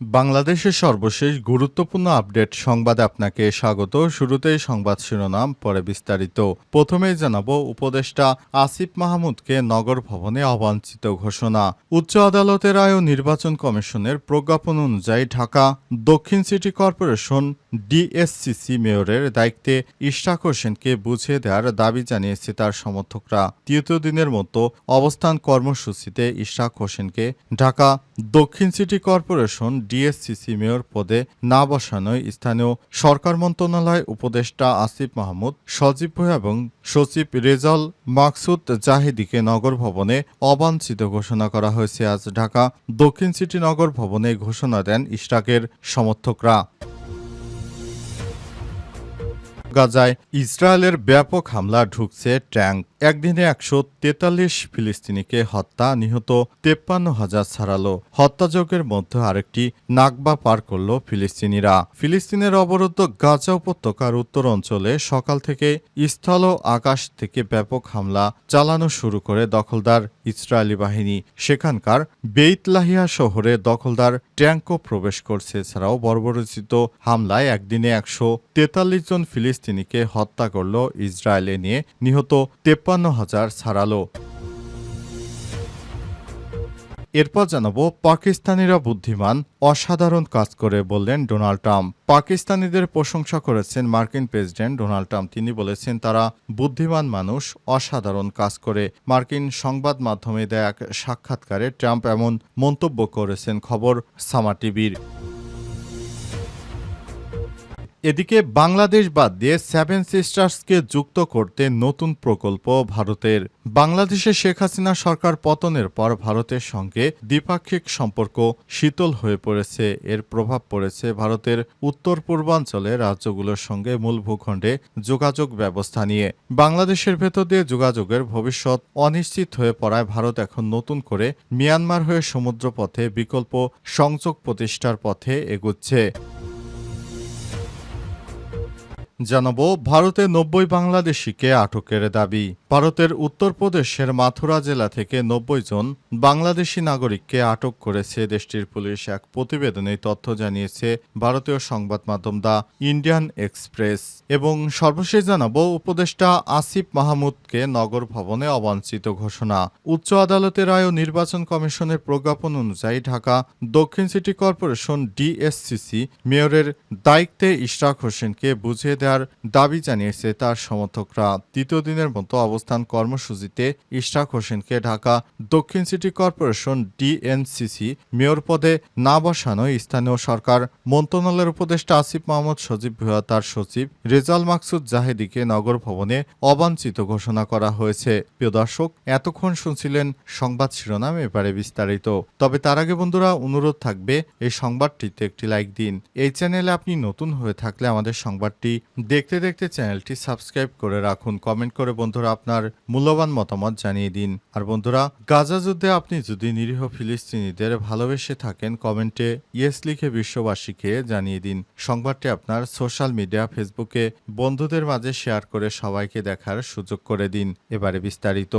বাংলাদেশের সর্বশেষ গুরুত্বপূর্ণ আপডেট সংবাদে আপনাকে স্বাগত। শুরুতেই সংবাদ শিরোনাম, পরে বিস্তারিত। প্রথমেই জানাব উপদেষ্টা আসিফ মাহমুদকে নগর ভবনে অবাঞ্ছিত ঘোষণা। উচ্চ আদালতের ও নির্বাচন কমিশনের প্রজ্ঞাপন অনুযায়ী ঢাকা দক্ষিণ সিটি কর্পোরেশন ডিএসসিসি মেয়রের দায়িত্বে ইশরাক হোসেনকে বুঝিয়ে দেওয়ার দাবি জানিয়েছে তার সমর্থকরা। তৃতীয় দিনের মতো অবস্থান কর্মসূচিতে ইশরাক হোসেনকে ঢাকা দক্ষিণ সিটি কর্পোরেশন ডিএসসিসি মেয়র পদে না বসানোয় স্থানীয় সরকার মন্ত্রণালয় উপদেষ্টা আসিফ মাহমুদ সজীব ভূঁইয়া এবং সচিব রেজাল মাকসুদ জাহিদিকে নগর ভবনে অবাঞ্ছিত ঘোষণা করা হয়েছে। আজ ঢাকা দক্ষিণ সিটি নগর ভবনে ঘোষণা দেন ইশরাকের সমর্থকরা। গাজায় ইসরায়েলের ব্যাপক হামলা ঢুকছে ট্যাঙ্ক। একদিনে একশো তেতাল্লিশ ফিলিস্তিনিকে হত্যা, নিহত তেপ্পান্ন হাজার ছাড়ালো। হত্যাযজ্ঞের মধ্যে আরেকটি নাগবা পার করল ফিলিস্তিনিরা। ফিলিস্তিনের অবরুদ্ধ গাজা উপত্যকার উত্তর অঞ্চলে সকাল থেকে স্থল আকাশ থেকে ব্যাপক হামলা চালানো শুরু করে দখলদার ইসরায়েলি বাহিনী। সেখানকার বেইতলাহিয়া শহরে দখলদার ট্যাঙ্কও প্রবেশ করছে। এছাড়াও বর্বরচিত হামলায় একদিনে একশো তেতাল্লিশ জন ফিলিস্তিনিকে হত্যা করল ইসরায়েলে নিয়ে নিহত তেপ্পান্ন হাজার ছাড়ালো এরপর জানাব পাকিস্তানিরা বুদ্ধিমান, অসাধারণ কাজ করে বললেন ডোনাল্ড ট্রাম্প। পাকিস্তানিদের প্রশংসা করেছেন মার্কিন প্রেসিডেন্ট ডোনাল্ড ট্রাম্প। তিনি বলেছেন, তারা বুদ্ধিমান মানুষ, অসাধারণ কাজ করে। মার্কিন সংবাদ মাধ্যমে দেয়া এক সাক্ষাৎকারে ট্রাম্প এমন মন্তব্য করেছেন, খবর সামা টিভির। এদিকে বাংলাদেশ বাদ দিয়ে সেভেন সিস্টার্সকে যুক্ত করতে নতুন প্রকল্প ভারতের। বাংলাদেশে শেখ হাসিনা সরকার পতনের পর ভারতের সঙ্গে দ্বিপাক্ষিক সম্পর্ক শীতল হয়ে পড়েছে। এর প্রভাব পড়েছে ভারতের উত্তর পূর্বাঞ্চলে রাজ্যগুলোর সঙ্গে মূল ভূখণ্ডে যোগাযোগ ব্যবস্থা নিয়ে। বাংলাদেশের ভেতর দিয়ে যোগাযোগের ভবিষ্যৎ অনিশ্চিত হয়ে পড়ায় ভারত এখন নতুন করে মিয়ানমার হয়ে সমুদ্রপথে বিকল্প সংযোগ প্রতিষ্ঠার পথে এগুচ্ছে। জানাব, ভারতে নব্বই বাংলাদেশিকে আটকের দাবি। ভারতের উত্তরপ্রদেশের মাথুরা জেলা থেকে নব্বই জন বাংলাদেশি নাগরিককে আটক করেছে দেশটির পুলিশ এক প্রতিবেদনে তথ্য জানিয়েছে ভারতীয় সংবাদ মাধ্যম দ্য ইন্ডিয়ান এক্সপ্রেস। এবং সর্বশেষ জানাব, উপদেষ্টা আসিফ মাহমুদকে নগর ভবনে অবাঞ্ছিত ঘোষণা। উচ্চ আদালতের রায় ও নির্বাচন কমিশনের প্রজ্ঞাপন অনুযায়ী ঢাকা দক্ষিণ সিটি কর্পোরেশন ডিএসসিসি মেয়রের দায়িত্বে ইশরাক হোসেনকে বুঝিয়ে দেওয়ার দাবি জানিয়েছে, তার সমর্থকরা তৃতীয় দিনের মতো অবস্থান কর্মসূচিতে ইশরাক হোসেনকে ঢাকা দক্ষিণ সিটি কর্পোরেশন ডিএনসিসি মেয়র পদে না বসানো স্থানীয় সরকার, মন্ত্রণালয়ের উপদেষ্টা আসিফ মাহমুদ, সজীব ভুয়া তার সচিব রেজাল মাকসুদ জাহেদিকে নগর ভবনে অবাঞ্ছিত ঘোষণা করা হয়েছে। প্রিয় দর্শক, এতক্ষণ শুনছিলেন সংবাদ শিরোনাম, এবারে বিস্তারিত। তবে তার আগে বন্ধুরা, অনুরোধ থাকবে, এই সংবাদটিতে একটি লাইক দিন। এই চ্যানেলে আপনি নতুন হয়ে থাকলে আমাদের সংবাদটি দেখতে দেখতে চ্যানেলটি সাবস্ক্রাইব করে রাখুন। কমেন্ট করে বন্ধুরা আপনার মূল্যবান মতামত জানিয়ে দিন। আর বন্ধুরা, গাজা যুদ্ধে আপনি যদি নিরীহ ফিলিস্তিনিদের ভালোবেসে থাকেন, কমেন্টে ইয়েস লিখে বিশ্ববাসীকে জানিয়ে দিন। সংবাদটি আপনার সোশ্যাল মিডিয়া, ফেসবুকে বন্ধুদের মাঝে শেয়ার করে সবাইকে দেখার সুযোগ করে দিন। এবারে বিস্তারিত।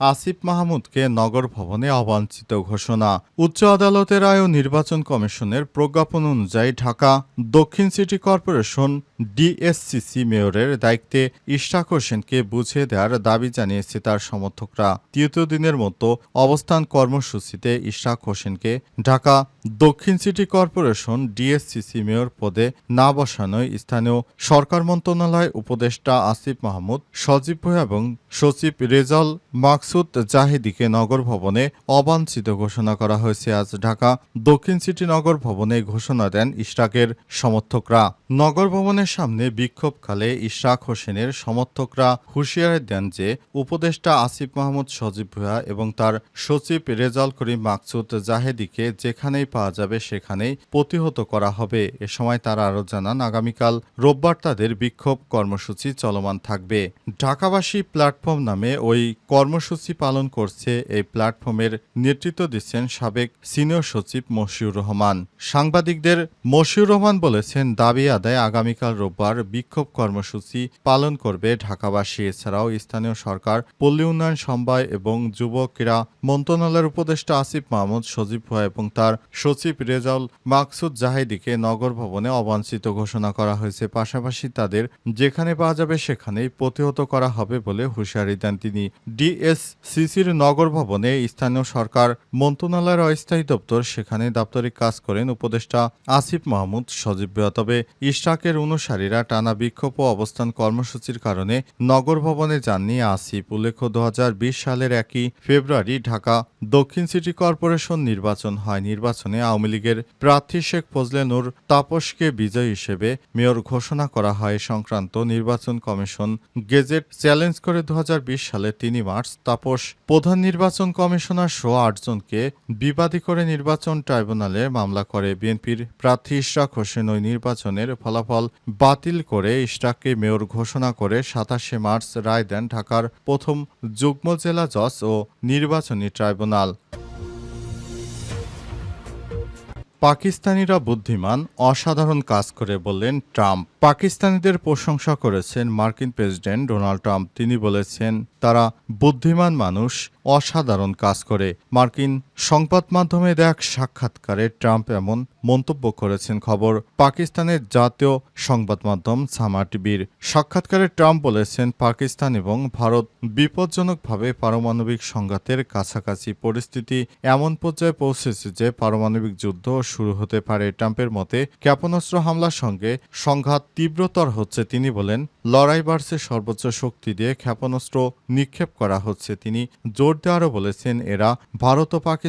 আসিফ মাহমুদকে নগর ভবনে অবাঞ্ছিত ঘোষণা। উচ্চ আদালতের আয় নির্বাচন কমিশনের প্রজ্ঞাপন অনুযায়ী ঢাকা দক্ষিণ সিটি কর্পোরেশন ডিএসসিসি মেয়রের দায়িত্বে ইশাক হোসেনকে বুঝিয়ে দেওয়ার দাবি জানিয়েছে তার সমর্থকরা। তৃতীয় দিনের মতো অবস্থান কর্মসূচিতে ইশাক হোসেনকে ঢাকা দক্ষিণ সিটি কর্পোরেশন ডিএসসিসি মেয়র পদে না বসানোয় স্থানীয় সরকার মন্ত্রণালয় উপদেষ্টা আসিফ মাহমুদ সজীব ভূঁইয়া এবং সচিব রেজাল মাকসুদ জাহিদিকে নগর ভবনে অবাঞ্ছিত ঘোষণা করা হয়েছে। আজ ঢাকা দক্ষিণ সিটি নগর ভবনে ঘোষণা দেন ইশরাকের সমর্থকরা। নগর ভবনের সামনে বিক্ষোভকালে ইশরাক হোসেনের সমর্থকরা হুঁশিয়ারি দেন যে উপদেষ্টা আসিফ মাহমুদ সজীব ভুয়া এবং তার সচিব রেজাল করিম মাকসুদ জাহেদিকে যেখানেই পাওয়া যাবে সেখানেই প্রতিহত করা হবে। এ সময় তারা আরও জানান, আগামীকাল রোববার তাদের বিক্ষোভ কর্মসূচি চলমান থাকবে। ঢাকাবাসী প্ল্যাটফর্ম নামে ওই কর্মসূচি পালন করছে এই প্ল্যাটফর্মের নেতৃত্ব দিচ্ছেন সাবেক সিনিয়র সচিব মশিউর রহমান। সাংবাদিকদের মশিউর রহমান বলেছেন, দাবি আদায় আগামীকাল রোববার বিক্ষোভ কর্মসূচি পালন করবে ঢাকাবাসী। এছাড়াও স্থানীয় সরকার, পল্লী উন্নয়ন সমবায় এবং যুব ক্রীড়া মন্ত্রণালয়ের উপদেষ্টা আসিফ মাহমুদ সজীব ভয় এবং তার সচিব রেজাউল মাকসুদ জাহিদিকে নগর ভবনে অবাঞ্ছিত ঘোষণা করা হয়েছে। পাশাপাশি তাদের যেখানে পাওয়া যাবে সেখানেই প্রতিহত করা হবে বলে হুঁশিয়ারি দেন তিনি। ডিএসসিসির নগর ভবনে স্থানীয় সরকার, মন্ত্রণালয়ের অস্থায়ী দপ্তর, সেখানে দাপ্তরিক কাজ করেন উপদেষ্টা আসিফ মাহমুদ সজীব। তবে ইশরাকের অনুসারীরা টানা বিক্ষোভ ও অবস্থান কর্মসূচির কারণে নগর ভবনে যাননি আসিফ। উল্লেখ্য দু হাজার বিশ সালের একই ফেব্রুয়ারি ঢাকা দক্ষিণ সিটি কর্পোরেশন নির্বাচন হয়। নির্বাচনে আওয়ামী লীগের প্রার্থী শেখ ফজলে নূর তাপসকে বিজয়ী হিসেবে মেয়র ঘোষণা করা হয়। সংক্রান্ত নির্বাচন কমিশন গেজেট চ্যালেঞ্জ করে দু সালের তিন মার্চ তাপস প্রধান নির্বাচন কমিশনার সহ আটজনকে বিবাদী করে নির্বাচন ট্রাইব্যুনালে মামলা করে। বিএনপির প্রার্থী ইশরাক হোসেন ওই নির্বাচনের ফলাফল বাতিল করে ইশরাককে মেয়র ঘোষণা করে সাতাশে মার্চ রায় দেন ঢাকার প্রথম যুগ্ম জেলা জজ ও নির্বাচনী ট্রাইব্যুনাল। পাকিস্তানিরা বুদ্ধিমান, অসাধারণ কাজ করে বললেন ট্রাম্প। পাকিস্তানিদের প্রশংসা করেছেন মার্কিন প্রেসিডেন্ট ডোনাল্ড ট্রাম্প। তিনি বলেছেন, তারা বুদ্ধিমান মানুষ, অসাধারণ কাজ করে। মার্কিন সংবাদ মাধ্যমে দেখ সাক্ষাৎকারে ট্রাম্প এমন মন্তব্য করেছেন। খবর, পাকিস্তানের জাতীয় সংবাদ মাধ্যম সামা টিভির। সাক্ষাৎকারে ট্রাম্প বলেছেন, পাকিস্তান এবং ভারত বিপজ্জনকভাবে পারমাণবিক সংঘাতের কাছাকাছি পরিস্থিতি এমন পর্যায়ে পৌঁছেছে যে পারমাণবিক যুদ্ধ শুরু হতে পারে। ট্রাম্পের মতে, ক্ষেপণাস্ত্র হামলার সঙ্গে সংঘাত তীব্রতর হচ্ছে, তিনি বলেন, লড়াই বাড়ছে, সর্বোচ্চ শক্তি দিয়ে ক্ষেপণাস্ত্র নিক্ষেপ করা হচ্ছে। তিনি জোর দিয়ে আরও বলেছেন, এরা ভারত ও পাকিস্তান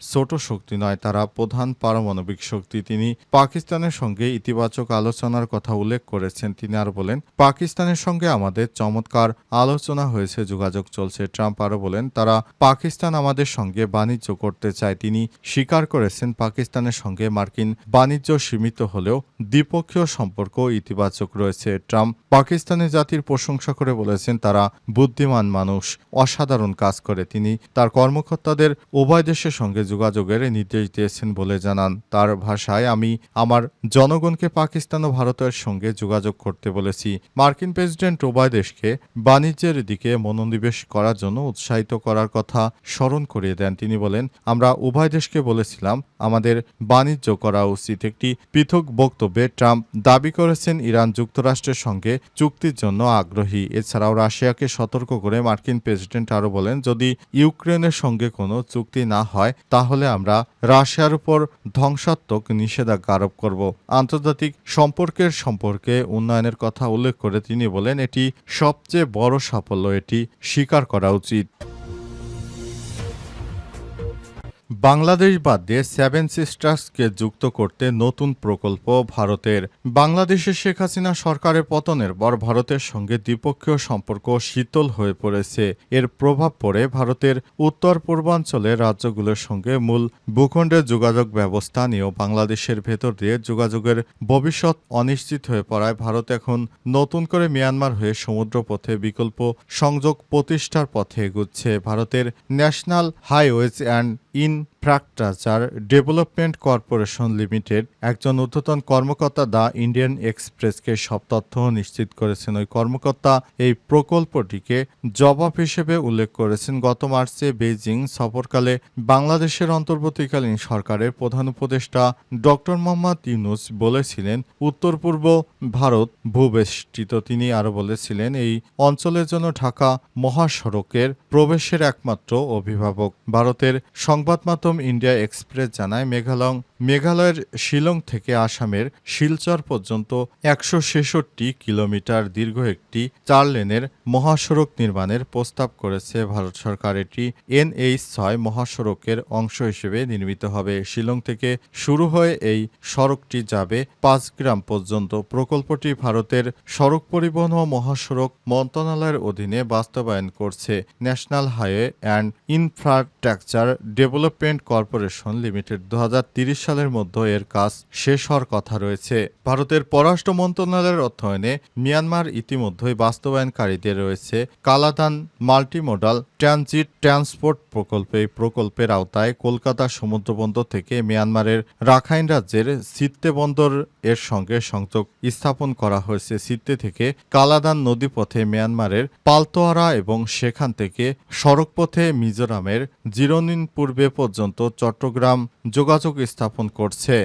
ছোট শক্তি নয়, তারা প্রধান পারমাণবিক শক্তি। তিনি পাকিস্তানের সঙ্গে ইতিবাচক আলোচনার কথা উল্লেখ করেছেন। তিনি আর বলেন, পাকিস্তানের সঙ্গে আমাদের চমৎকার আলোচনা হয়েছে, যোগাযোগ চলছে। ট্রাম্প আরও বলেন, তারা পাকিস্তান আমাদের সঙ্গে বাণিজ্য করতে চায়। তিনি স্বীকার করেছেন, পাকিস্তানের সঙ্গে মার্কিন বাণিজ্য সীমিত হলেও দ্বিপক্ষীয় সম্পর্ক ইতিবাচক রয়েছে। ট্রাম্প পাকিস্তানের জাতির প্রশংসা করে বলেছেন, তারা বুদ্ধিমান মানুষ, অসাধারণ কাজ করে। তিনি তার কর্মকর্তাদের উভয় দেশের সঙ্গে যোগাযোগের নির্দেশ দিয়েছেন বলে জানান। তার ভাষায়, আমি আমার জনগণকে পাকিস্তান ও ভারতের সঙ্গে যোগাযোগ করতে বলেছি। মার্কিন প্রেসিডেন্ট উভয় দেশকে বাণিজ্যের দিকে মনোনিবেশ করার জন্য উৎসাহিত করার কথা স্মরণ করিয়ে দেন। তিনি বলেন, আমরা উভয় দেশকে বলেছিলাম, আমাদের বাণিজ্য করা উচিত। একটি পৃথক বক্তব্যে ট্রাম্প দাবি করেছেন, ইরান যুক্তরাষ্ট্রের সঙ্গে চুক্তির জন্য আগ্রহী। এছাড়াও রাশিয়াকে সতর্ক করে মার্কিন প্রেসিডেন্ট আরও বলেন, যদি ইউক্রেনের সঙ্গে কোনো চুক্তি না হয়, তাহলে আমরা রাশিয়ার উপর ধ্বংসাত্মক নিষেধাজ্ঞা আরোপ করব। আন্তর্জাতিক সম্পর্কের সম্পর্কে উন্নয়নের কথা উল্লেখ করে তিনি বলেন, এটি সবচেয়ে বড় সাফল্য, এটি স্বীকার করা উচিত। বাংলাদেশ বাদ দিয়ে সেভেন সিস্টার্সকে যুক্ত করতে নতুন প্রকল্প ভারতের। বাংলাদেশে শেখ হাসিনা সরকারের পতনের পর ভারতের সঙ্গে দ্বিপক্ষীয় সম্পর্ক শীতল হয়ে পড়েছে। এর প্রভাব পড়ে ভারতের উত্তর পূর্বাঞ্চলের রাজ্যগুলোর সঙ্গে মূল ভূখণ্ডের যোগাযোগ ব্যবস্থা নিয়েও বাংলাদেশের ভেতর দিয়ে যোগাযোগের ভবিষ্যৎ অনিশ্চিত হয়ে পড়ায় ভারত এখন নতুন করে মিয়ানমার হয়ে সমুদ্রপথে বিকল্প সংযোগ প্রতিষ্ঠার পথে এগুচ্ছে। ভারতের national highways and in infrastructure development corporation limited একজন ঊর্ধ্বতন কর্মকর্তা দ্য ইন্ডিয়ান এক্সপ্রেসকে সব তথ্য নিশ্চিত করেছেন। ওই কর্মকর্তা এই প্রকল্পটিকে জবাব হিসেবে উল্লেখ করেছেন। গত মার্চে বেইজিং সফরকালে বাংলাদেশের অন্তর্বর্তীকালীন সরকারের প্রধান উপদেষ্টা ডক্টর মোহাম্মদ ইউনুস বলেছিলেন, উত্তর পূর্ব ভারত ভূবেষ্টিত। তিনি আরও বলেছিলেন, এই অঞ্চলের জন্য ঢাকা মহাসড়কের প্রবেশের একমাত্র অভিভাবক। ভারতের সংবাদ মাধ্যম ইন্ডিয়া এক্সপ্রেস জানায় মেঘালয় মেঘালয়ের শিলং থেকে আসামের শিলচর পর্যন্ত একশো ছেষট্টি কিলোমিটার দীর্ঘ একটি চার লেনের মহাসড়ক নির্মাণের প্রস্তাব করেছে ভারত সরকার। এটি এনএইচ ছয় মহাসড়কের অংশ হিসেবে নির্মিত হবে। শিলং থেকে শুরু হয়ে এই সড়কটি যাবে পাঁচগ্রাম পর্যন্ত। প্রকল্পটি ভারতের সড়ক পরিবহন ও মহাসড়ক মন্ত্রণালয়ের অধীনে বাস্তবায়ন করছে national highway and infrastructure development corporation limited. দু সালের মধ্যে এর কাজ শেষ হওয়ার কথা রয়েছে। ভারতের পররাষ্ট্র মন্ত্রণালয়ের অধ্যয়নে মিয়ানমার ইতিমধ্যেই বাস্তবায়নকারীদের রয়েছে কালাদান মাল্টিমোডাল ট্রানজিট ট্রান্সপোর্ট প্রকল্প। এই প্রকল্পের আওতায় কলকাতা সমুদ্রবন্দর থেকে মিয়ানমারের রাখাইন রাজ্যের সিত্তে বন্দর এর সঙ্গে সংযোগ স্থাপন করা হয়েছে। সিত্তে থেকে কালাদান নদীপথে মিয়ানমারের পালতোয়ারা এবং সেখান থেকে সড়কপথে মিজোরামের জিরোনিন পূর্বে পর্যন্ত চট্টগ্রাম যোগাযোগ স্থাপন করছে।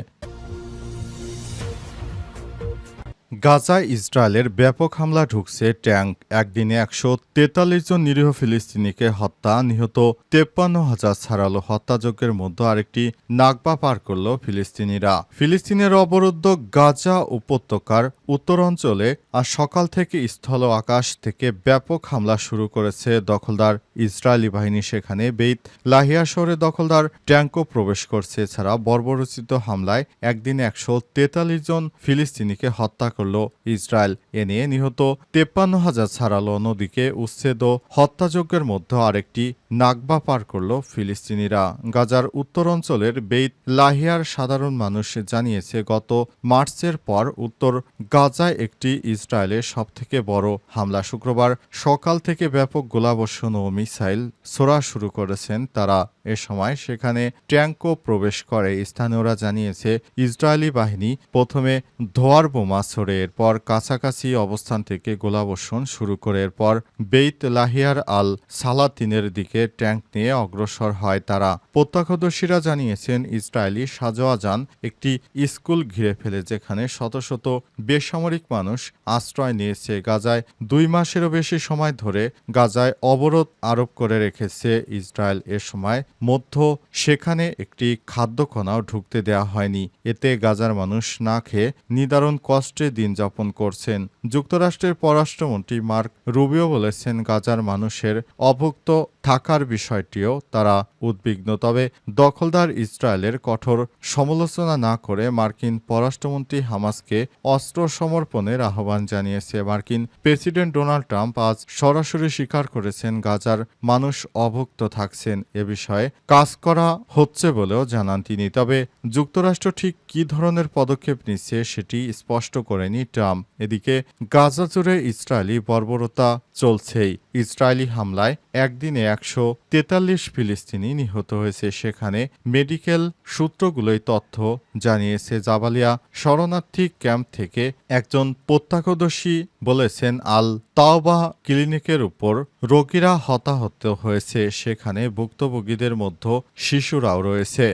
গাজায় ইসরায়েলের ব্যাপক হামলা ঢুকছে ট্যাঙ্ক। একদিনে একশো তেতাল্লিশ জন নিরীহ ফিলিস্তিনিকে হত্যা, নিহত তেপ্পান্ন হাজার ছাড়ালো হত্যাযজ্ঞের মধ্যে আরেকটি নাগবা পার করল ফিলিস্তিনিরা। ফিলিস্তিনের অবরুদ্ধ গাজা উপত্যকার উত্তরাঞ্চলে আজ সকাল থেকে স্থল আকাশ থেকে ব্যাপক হামলা শুরু করেছে দখলদার ইসরায়েলি বাহিনী সেখানে বেইত লাহিয়া শহরে দখলদার ট্যাঙ্কও প্রবেশ করছে। এছাড়া বর্বরচিত হামলায় একদিন একশো তেতাল্লিশ জন ফিলিস্তিনিকে হত্যা করল ইসরায়েল। এ নিয়ে নিহত তেপ্পান্ন হাজার ছাড়ালো নদীকে উচ্ছেদ ও হত্যাযজ্ঞের মধ্যে আরেকটি নাগবা পার করল ফিলিস্তিনিরা। গাজার উত্তর অঞ্চলের বেইত লাহিয়ার সাধারণ মানুষ জানিয়েছে, গত মার্চের পর উত্তর গাজায় একটি ইসরায়েলের সবথেকে বড় হামলা। শুক্রবার সকাল থেকে ব্যাপক গোলাবর্ষণ ও মিসাইল ছোড়া শুরু করেছেন তারা। এ সময় সেখানে ট্যাঙ্কও প্রবেশ করে। স্থানীয়রা জানিয়েছে, ইসরায়েলি বাহিনী প্রথমে ধোয়ার বোমা ছড়ে, এরপর কাছাকাছি অবস্থান থেকে গোলাবর্ষণ শুরু করে। এরপর বেইত লাহিয়ার আল সালাতিনের দিকে ট্যাঙ্ক নিয়ে অগ্রসর হয় তারা। প্রত্যক্ষদর্শীরা জানিয়েছেন, ইসরায়েলি সাজোয়া যান একটি স্কুল ঘিরে ফেলে, যেখানে শত শত বেসামরিক মানুষ আশ্রয় নিয়েছে। গাজায় দুই মাসেরও বেশি সময় ধরে গাজায় অবরোধ আরোপ করে রেখেছে ইসরায়েল। এ সময় মধ্য সেখানে একটি খাদ্যকণাও ঢুকতে দেওয়া হয়নি। এতে গাজার মানুষ না খেয়ে নিদারুণ কষ্টে দিন যাপন করছেন। যুক্তরাষ্ট্রের পররাষ্ট্রমন্ত্রী মার্ক রুবিও বলেছেন, গাজার মানুষের অভুক্ত থাকার বিষয়টিও তারা উদ্বিগ্ন। তবে দখলদার ইসরায়েলের কঠোর সমালোচনা না করে মার্কিন পররাষ্ট্রমন্ত্রী হামাসকে অস্ত্র সমর্পণের আহ্বান জানিয়েছে। মার্কিন প্রেসিডেন্ট ডোনাল্ড ট্রাম্প আজ সরাসরি স্বীকার করেছেন, গাজার মানুষ অভুক্ত থাকছেন এ বিষয়ে কাজ করা হচ্ছে বলেও জানান তিনি। তবে যুক্তরাষ্ট্র ঠিক কী ধরনের পদক্ষেপ নিচ্ছে সেটি স্পষ্ট করেনি ট্রাম্প। এদিকে গাজা জুড়ে ইসরায়েলি বর্বরতা চলছেই। ইসরায়েলি হামলায় একদিনে একশো তেতাল্লিশ ফিলিস্তিনি নিহত হয়েছে। সেখানে মেডিকেল সূত্রগুলোই তথ্য জানিয়েছে, জাবালিয়া শরণার্থী ক্যাম্প থেকে একজন প্রত্যক্ষদর্শী বলেছেন, আল তাওবা ক্লিনিকের উপর রোগীরা হতাহত হয়েছে। সেখানে ভুক্তভোগীদের মধ্যে শিশুরাও রয়েছে।